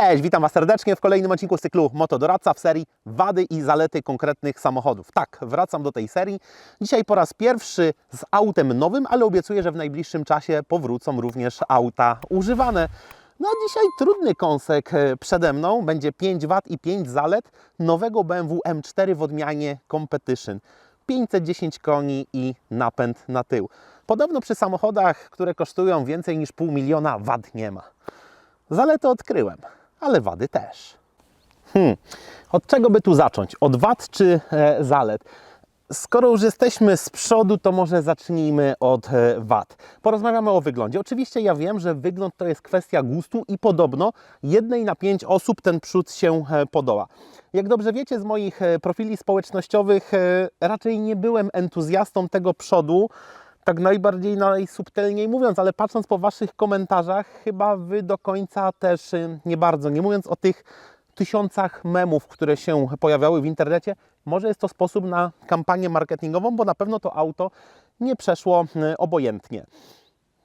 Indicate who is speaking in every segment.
Speaker 1: Cześć, witam Was serdecznie w kolejnym odcinku z cyklu Motodoradca w serii Wady i zalety konkretnych samochodów. Tak, wracam do tej serii. Dzisiaj po raz pierwszy z autem nowym, ale obiecuję, że w najbliższym czasie powrócą również auta używane. No dzisiaj trudny kąsek e, przede mną. Będzie 5 wad i 5 zalet nowego BMW M4 w odmianie Competition. 510 koni i napęd na tył. Podobno przy samochodach, które kosztują więcej niż pół miliona, wad nie ma. Zalety odkryłem, ale wady też. Hmm. Od czego by tu zacząć? Od wad czy e, zalet? Skoro już jesteśmy z przodu, to może zacznijmy od e, wad. Porozmawiamy o wyglądzie. Oczywiście ja wiem, że wygląd to jest kwestia gustu i podobno jednej na pięć osób ten przód się e, podoba. Jak dobrze wiecie z moich e, profili społecznościowych, raczej nie byłem entuzjastą tego przodu tak najbardziej najsubtelniej mówiąc, ale patrząc po Waszych komentarzach, chyba Wy do końca też y, nie bardzo. Nie mówiąc o tych tysiącach memów, które się pojawiały w internecie, może jest to sposób na kampanię marketingową, bo na pewno to auto nie przeszło y, obojętnie.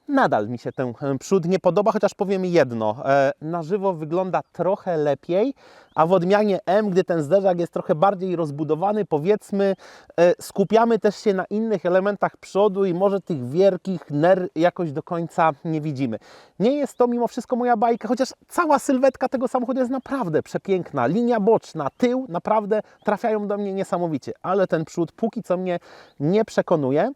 Speaker 1: Nadal mi się ten e, przód nie podoba, chociaż powiem jedno. e, Na żywo wygląda trochę lepiej, a w odmianie M, gdy ten zderzak jest trochę bardziej rozbudowany, powiedzmy, e, skupiamy też się na innych elementach przodu i może tych wielkich ner jakoś do końca nie widzimy. Nie jest to mimo wszystko moja bajka, chociaż cała sylwetka tego samochodu jest naprawdę przepiękna. Linia boczna, tył naprawdę trafiają do mnie niesamowicie, ale ten przód póki co mnie nie przekonuje.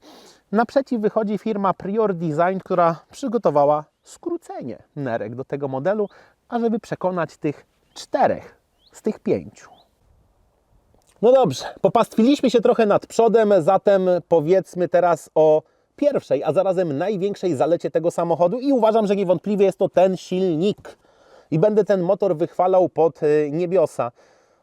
Speaker 1: Naprzeciw wychodzi firma Prior Design, która przygotowała skrócenie nerek do tego modelu, ażeby przekonać tych czterech z tych pięciu. No dobrze, popastwiliśmy się trochę nad przodem, zatem powiedzmy teraz o pierwszej, a zarazem największej zalecie tego samochodu i uważam, że niewątpliwie jest to ten silnik. I będę ten motor wychwalał pod y, niebiosa.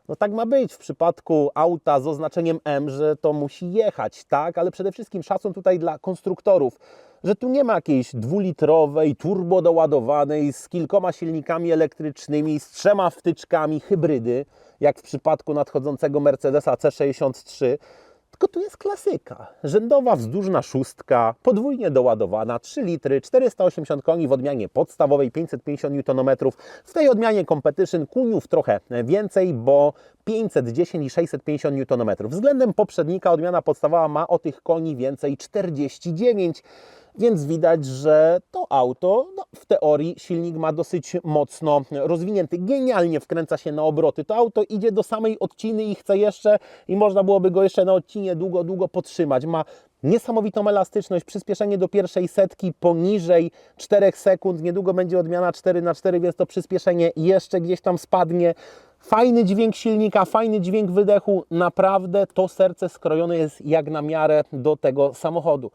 Speaker 1: No tak ma być w przypadku auta z oznaczeniem M, że to musi jechać, tak? Ale przede wszystkim szacun tutaj dla konstruktorów, że tu nie ma jakiejś dwulitrowej, turbo doładowanej z kilkoma silnikami elektrycznymi, z trzema wtyczkami hybrydy, jak w przypadku nadchodzącego Mercedesa C63. Tylko tu jest klasyka. Rzędowa wzdłużna szóstka, podwójnie doładowana, 3 litry, 480 koni w odmianie podstawowej, 550 Nm. W tej odmianie Competition kuniów trochę więcej, bo 510 i 650 Nm. Względem poprzednika odmiana podstawowa ma o tych koni więcej 49 więc widać, że to auto no, w teorii silnik ma dosyć mocno rozwinięty. Genialnie wkręca się na obroty. To auto idzie do samej odciny i chce jeszcze, i można byłoby go jeszcze na odcinie długo, długo podtrzymać. Ma niesamowitą elastyczność, przyspieszenie do pierwszej setki poniżej 4 sekund. Niedługo będzie odmiana 4 na 4 więc to przyspieszenie jeszcze gdzieś tam spadnie. Fajny dźwięk silnika, fajny dźwięk wydechu. Naprawdę to serce skrojone jest jak na miarę do tego samochodu.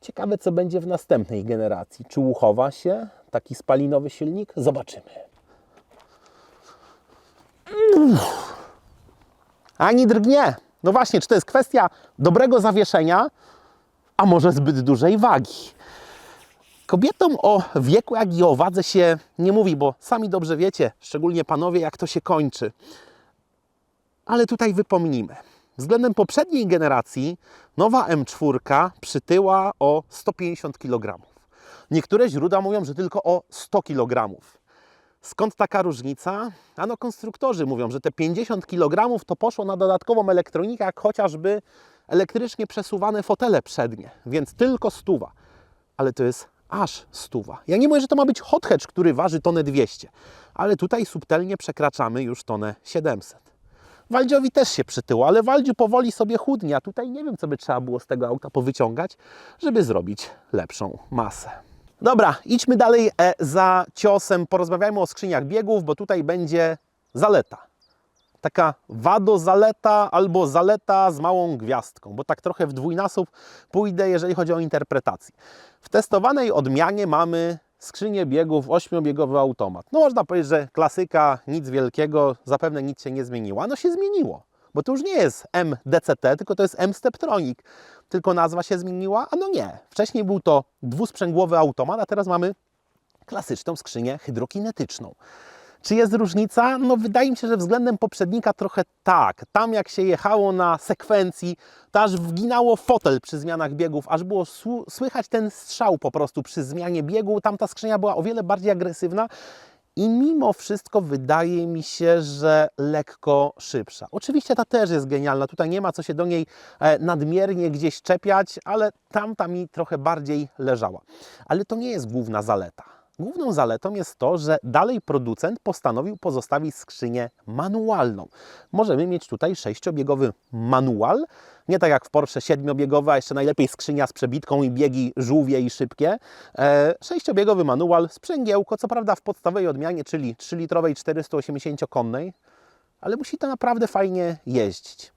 Speaker 1: Ciekawe, co będzie w następnej generacji. Czy uchowa się taki spalinowy silnik? Zobaczymy. Ani drgnie. No właśnie, czy to jest kwestia dobrego zawieszenia, a może zbyt dużej wagi? Kobietom o wieku, jak i o wadze się nie mówi, bo sami dobrze wiecie, szczególnie panowie, jak to się kończy. Ale tutaj wypomnijmy. Względem poprzedniej generacji nowa M4 przytyła o 150 kg. Niektóre źródła mówią, że tylko o 100 kg. Skąd taka różnica? Ano konstruktorzy mówią, że te 50 kg to poszło na dodatkową elektronikę, jak chociażby elektrycznie przesuwane fotele przednie, więc tylko stuwa. Ale to jest aż stuwa. Ja nie mówię, że to ma być hot hatch, który waży tonę 200, ale tutaj subtelnie przekraczamy już tonę 700. Waldziowi też się przytyło, ale Waldziu powoli sobie chudnie, a tutaj nie wiem, co by trzeba było z tego auta powyciągać, żeby zrobić lepszą masę. Dobra, idźmy dalej e, za ciosem, porozmawiajmy o skrzyniach biegów, bo tutaj będzie zaleta. Taka wado-zaleta albo zaleta z małą gwiazdką, bo tak trochę w dwójnasób pójdę, jeżeli chodzi o interpretację. W testowanej odmianie mamy skrzynię biegów, ośmiobiegowy automat. No można powiedzieć, że klasyka, nic wielkiego, zapewne nic się nie zmieniło. No się zmieniło, bo to już nie jest MDCT, tylko to jest M-Steptronic. Tylko nazwa się zmieniła, a no nie. Wcześniej był to dwusprzęgłowy automat, a teraz mamy klasyczną skrzynię hydrokinetyczną. Czy jest różnica? No wydaje mi się, że względem poprzednika trochę tak. Tam jak się jechało na sekwencji, to aż wginało fotel przy zmianach biegów, aż było słychać ten strzał po prostu przy zmianie biegu. Tam ta skrzynia była o wiele bardziej agresywna i mimo wszystko wydaje mi się, że lekko szybsza. Oczywiście ta też jest genialna, tutaj nie ma co się do niej e, nadmiernie gdzieś czepiać, ale tamta mi trochę bardziej leżała. Ale to nie jest główna zaleta. Główną zaletą jest to, że dalej producent postanowił pozostawić skrzynię manualną. Możemy mieć tutaj sześciobiegowy manual, nie tak jak w Porsche siedmiobiegowy, a jeszcze najlepiej skrzynia z przebitką i biegi żółwie i szybkie. E, sześciobiegowy manual, sprzęgiełko, co prawda w podstawowej odmianie, czyli 3-litrowej 480-konnej, ale musi to naprawdę fajnie jeździć.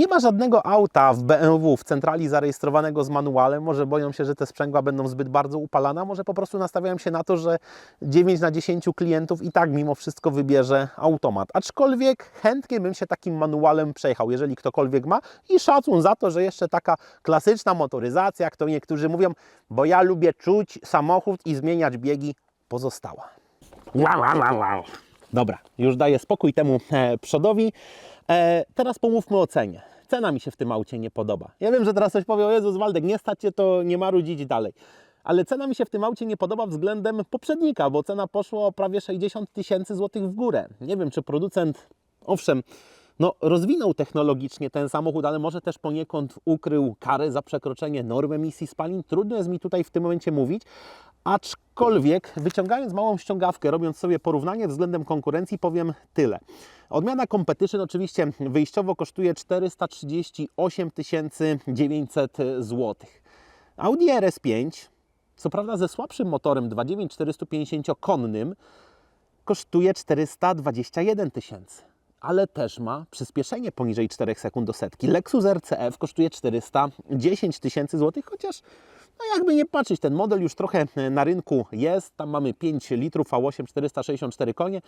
Speaker 1: Nie ma żadnego auta w BMW w centrali zarejestrowanego z manualem. Może boją się, że te sprzęgła będą zbyt bardzo upalane, może po prostu nastawiają się na to, że 9 na 10 klientów i tak mimo wszystko wybierze automat. Aczkolwiek chętnie bym się takim manualem przejechał, jeżeli ktokolwiek ma i szacun za to, że jeszcze taka klasyczna motoryzacja, jak to niektórzy mówią, bo ja lubię czuć samochód i zmieniać biegi, pozostała. Wow, wow, wow, wow. Dobra, już daję spokój temu e, przodowi. E, teraz pomówmy o cenie. Cena mi się w tym aucie nie podoba. Ja wiem, że teraz ktoś powie, o Jezus Waldek, nie stać Cię, to nie marudzić dalej. Ale cena mi się w tym aucie nie podoba względem poprzednika, bo cena poszła o prawie 60 tysięcy złotych w górę. Nie wiem, czy producent, owszem, no, rozwinął technologicznie ten samochód, ale może też poniekąd ukrył karę za przekroczenie norm emisji spalin. Trudno jest mi tutaj w tym momencie mówić, aczkolwiek wyciągając małą ściągawkę, robiąc sobie porównanie względem konkurencji, powiem tyle. Odmiana Competition oczywiście wyjściowo kosztuje 438 900 zł. Audi RS5, co prawda ze słabszym motorem 2.9 450-konnym, kosztuje 421 tysięcy ale też ma przyspieszenie poniżej 4 sekund do setki. Lexus RCF kosztuje 410 tysięcy złotych, chociaż no jakby nie patrzeć, ten model już trochę na rynku jest. Tam mamy 5 litrów V8 464 konie,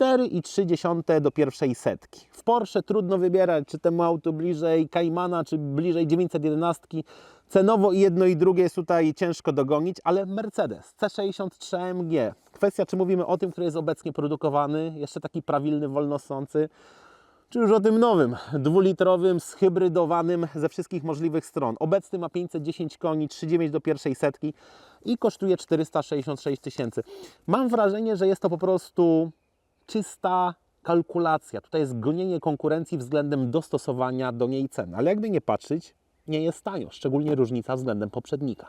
Speaker 1: 4,3 do pierwszej setki. W Porsche trudno wybierać, czy temu auto bliżej Caymana, czy bliżej 911. Cenowo jedno i drugie jest tutaj ciężko dogonić, ale Mercedes C63 AMG. Kwestia, czy mówimy o tym, który jest obecnie produkowany, jeszcze taki prawilny, wolnosący, czy już o tym nowym, dwulitrowym, zhybrydowanym ze wszystkich możliwych stron. Obecny ma 510 koni, 3,9 do pierwszej setki i kosztuje 466 tysięcy. Mam wrażenie, że jest to po prostu czysta kalkulacja. Tutaj jest gonienie konkurencji względem dostosowania do niej ceny. Ale jakby nie patrzeć, nie jest tanio, szczególnie różnica względem poprzednika.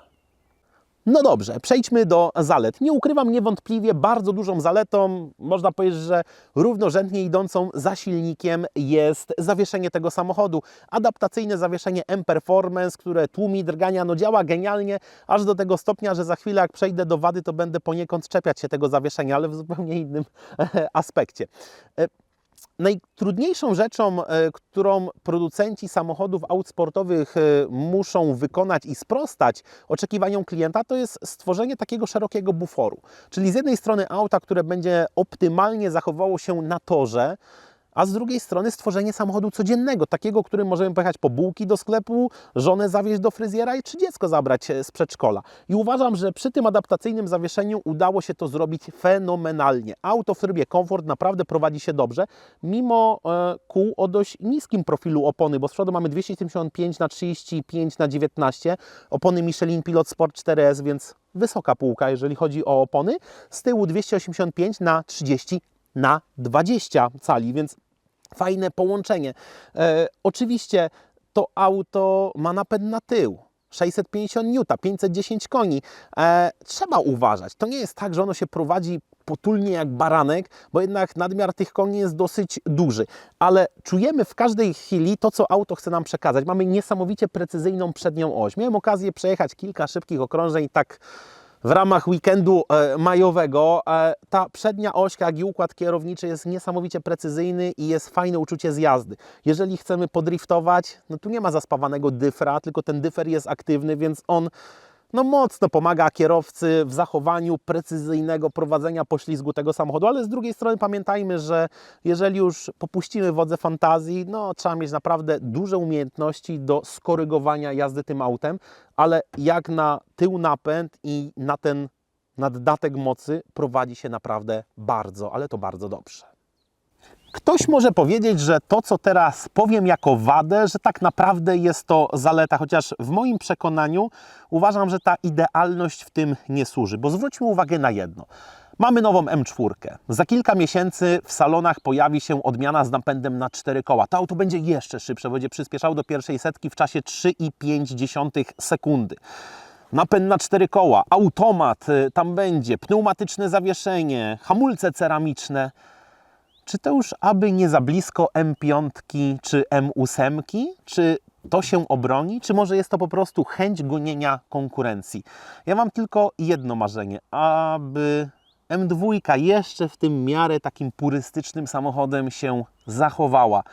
Speaker 1: No dobrze, przejdźmy do zalet. Nie ukrywam, niewątpliwie bardzo dużą zaletą, można powiedzieć, że równorzędnie idącą za silnikiem jest zawieszenie tego samochodu. Adaptacyjne zawieszenie M-Performance, które tłumi drgania, no działa genialnie, aż do tego stopnia, że za chwilę jak przejdę do wady, to będę poniekąd czepiać się tego zawieszenia, ale w zupełnie innym aspekcie. Najtrudniejszą rzeczą, e, którą producenci samochodów aut sportowych e, muszą wykonać i sprostać oczekiwaniom klienta, to jest stworzenie takiego szerokiego buforu. Czyli z jednej strony auta, które będzie optymalnie zachowało się na torze, a z drugiej strony stworzenie samochodu codziennego, takiego, którym możemy pojechać po bułki do sklepu, żonę zawieźć do fryzjera i czy dziecko zabrać e, z przedszkola. I uważam, że przy tym adaptacyjnym zawieszeniu udało się to zrobić fenomenalnie. Auto w trybie komfort naprawdę prowadzi się dobrze, mimo e, kół o dość niskim profilu opony, bo z przodu mamy 275 na 35 na 19 opony Michelin Pilot Sport 4S, więc wysoka półka, jeżeli chodzi o opony. Z tyłu 285 na 30 na 20 cali, więc fajne połączenie. E, oczywiście to auto ma napęd na tył. 650 N, 510 koni. E, trzeba uważać. To nie jest tak, że ono się prowadzi potulnie jak baranek, bo jednak nadmiar tych koni jest dosyć duży. Ale czujemy w każdej chwili to, co auto chce nam przekazać. Mamy niesamowicie precyzyjną przednią oś. Miałem okazję przejechać kilka szybkich okrążeń tak w ramach weekendu e, majowego. E, ta przednia ośka, jak i układ kierowniczy jest niesamowicie precyzyjny i jest fajne uczucie z jazdy. Jeżeli chcemy podriftować, no tu nie ma zaspawanego dyfra, tylko ten dyfer jest aktywny, więc on no mocno pomaga kierowcy w zachowaniu precyzyjnego prowadzenia poślizgu tego samochodu, ale z drugiej strony pamiętajmy, że jeżeli już popuścimy wodze fantazji, no trzeba mieć naprawdę duże umiejętności do skorygowania jazdy tym autem, ale jak na tył napęd i na ten naddatek mocy prowadzi się naprawdę bardzo, ale to bardzo dobrze. Ktoś może powiedzieć, że to, co teraz powiem jako wadę, że tak naprawdę jest to zaleta, chociaż w moim przekonaniu uważam, że ta idealność w tym nie służy, bo zwróćmy uwagę na jedno. Mamy nową M4. Za kilka miesięcy w salonach pojawi się odmiana z napędem na cztery koła. To auto będzie jeszcze szybsze, będzie przyspieszało do pierwszej setki w czasie 3,5 sekundy. Napęd na cztery koła, automat y, tam będzie, pneumatyczne zawieszenie, hamulce ceramiczne. Czy to już aby nie za blisko M5 czy M8? Czy to się obroni? Czy może jest to po prostu chęć gonienia konkurencji? Ja mam tylko jedno marzenie, aby M2 jeszcze w tym miarę takim purystycznym samochodem się zachowała,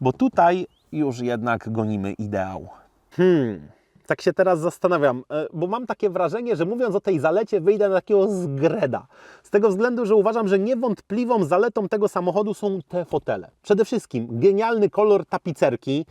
Speaker 1: bo tutaj już jednak gonimy ideał. Hmm, tak się teraz zastanawiam, e, bo mam takie wrażenie, że mówiąc o tej zalecie, wyjdę na takiego zgreda. Z tego względu, że uważam, że niewątpliwą zaletą tego samochodu są te fotele. Przede wszystkim genialny kolor tapicerki.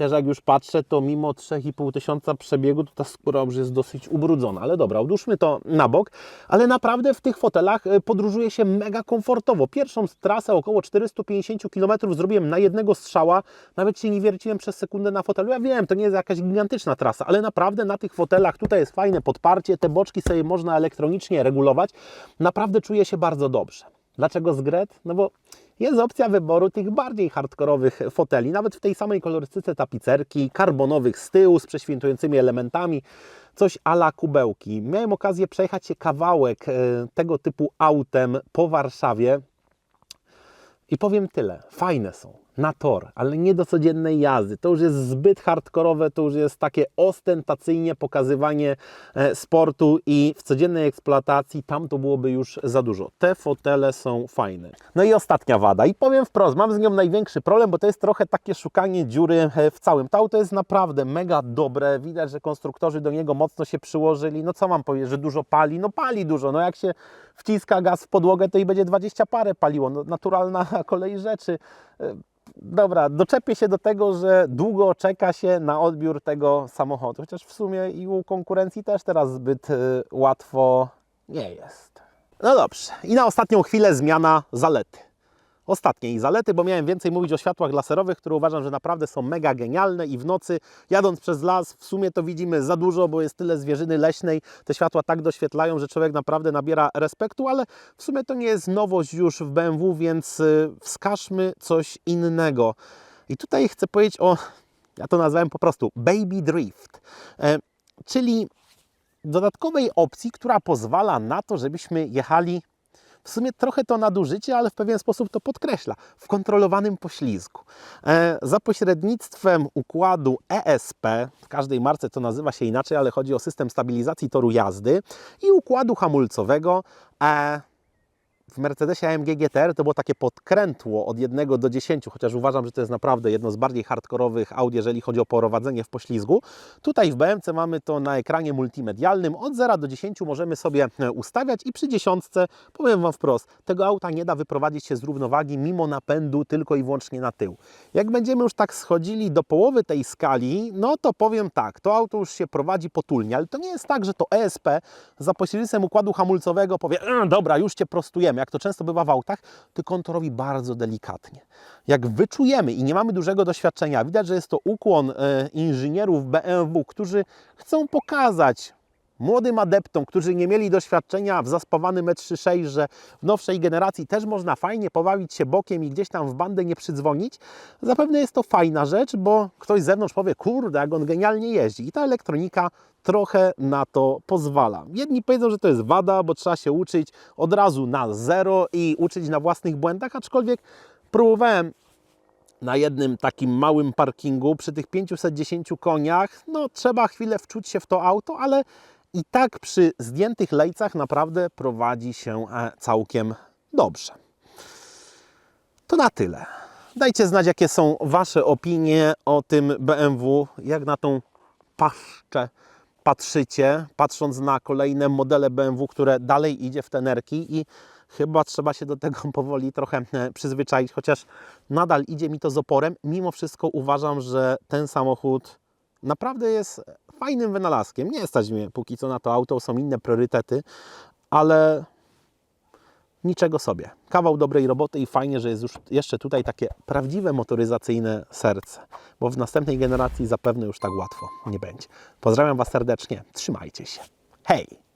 Speaker 1: Chociaż jak już patrzę, to mimo 3,5 tysiąca przebiegu, to ta skóra już jest dosyć ubrudzona. Ale dobra, odłóżmy to na bok. Ale naprawdę w tych fotelach e, podróżuje się mega komfortowo. Pierwszą trasę około 450 km zrobiłem na jednego strzała. Nawet się nie wierciłem przez sekundę na fotelu. Ja wiem, to nie jest jakaś gigantyczna trasa, ale naprawdę na tych fotelach tutaj jest fajne podparcie. Te boczki sobie można elektronicznie regulować. Naprawdę czuję się bardzo dobrze. Dlaczego zgret? No bo jest opcja wyboru tych bardziej hardkorowych foteli, nawet w tej samej kolorystyce tapicerki, karbonowych z tyłu, z prześwitującymi elementami, coś ala kubełki. Miałem okazję przejechać się kawałek e, tego typu autem po Warszawie. I powiem tyle, fajne są na tor, ale nie do codziennej jazdy. To już jest zbyt hardkorowe, to już jest takie ostentacyjnie pokazywanie e, sportu i w codziennej eksploatacji tam to byłoby już za dużo. Te fotele są fajne. No i ostatnia wada i powiem wprost, mam z nią największy problem, bo to jest trochę takie szukanie dziury e, w całym. To auto jest naprawdę mega dobre, widać, że konstruktorzy do niego mocno się przyłożyli. No co mam powiedzieć, że dużo pali? No pali dużo, no jak się wciska gaz w podłogę, to i będzie 20 parę paliło. No, naturalna kolej rzeczy. Dobra, doczepię się do tego, że długo czeka się na odbiór tego samochodu, chociaż w sumie i u konkurencji też teraz zbyt y, łatwo nie jest. No dobrze, i na ostatnią chwilę zmiana zalety. Ostatniej zalety, bo miałem więcej mówić o światłach laserowych, które uważam, że naprawdę są mega genialne i w nocy jadąc przez las w sumie to widzimy za dużo, bo jest tyle zwierzyny leśnej, te światła tak doświetlają, że człowiek naprawdę nabiera respektu, ale w sumie to nie jest nowość już w BMW, więc y, wskażmy coś innego. I tutaj chcę powiedzieć o, ja to nazwałem po prostu Baby Drift, e, czyli dodatkowej opcji, która pozwala na to, żebyśmy jechali w sumie trochę to nadużycie, ale w pewien sposób to podkreśla, w kontrolowanym poślizgu. E, za pośrednictwem układu ESP, w każdej marce to nazywa się inaczej, ale chodzi o system stabilizacji toru jazdy i układu hamulcowego, e, w Mercedesie AMG GTR to było takie podkrętło od 1 do 10, chociaż uważam, że to jest naprawdę jedno z bardziej hardkorowych aut, jeżeli chodzi o prowadzenie w poślizgu. Tutaj w BMC mamy to na ekranie multimedialnym. Od 0 do 10 możemy sobie e, ustawiać i przy dziesiątce, powiem Wam wprost, tego auta nie da wyprowadzić się z równowagi mimo napędu tylko i wyłącznie na tył. Jak będziemy już tak schodzili do połowy tej skali, no to powiem tak, to auto już się prowadzi potulnie, ale to nie jest tak, że to ESP za pośrednictwem układu hamulcowego powie, "E, dobra, już Cię prostujemy, jak to często bywa w autach, tylko on to robi bardzo delikatnie. Jak wyczujemy i nie mamy dużego doświadczenia, widać, że jest to ukłon e, inżynierów BMW, którzy chcą pokazać młodym adeptom, którzy nie mieli doświadczenia w zaspawanym E36, że w nowszej generacji też można fajnie pobawić się bokiem i gdzieś tam w bandę nie przydzwonić, zapewne jest to fajna rzecz, bo ktoś z zewnątrz powie, kurde, jak on genialnie jeździ. I ta elektronika trochę na to pozwala. Jedni powiedzą, że to jest wada, bo trzeba się uczyć od razu na zero i uczyć na własnych błędach, aczkolwiek próbowałem na jednym takim małym parkingu przy tych 510 koniach, no trzeba chwilę wczuć się w to auto, ale i tak przy zdjętych lejcach naprawdę prowadzi się e, całkiem dobrze. To na tyle. Dajcie znać, jakie są Wasze opinie o tym BMW, jak na tą paszczę patrzycie, patrząc na kolejne modele BMW, które dalej idzie w tenerki i chyba trzeba się do tego powoli trochę e, przyzwyczaić, chociaż nadal idzie mi to z oporem. Mimo wszystko uważam, że ten samochód naprawdę jest fajnym wynalazkiem. Nie stać mnie póki co na to auto, są inne priorytety, ale niczego sobie. Kawał dobrej roboty i fajnie, że jest już jeszcze tutaj takie prawdziwe motoryzacyjne serce, bo w następnej generacji zapewne już tak łatwo nie będzie. Pozdrawiam Was serdecznie, trzymajcie się. Hej!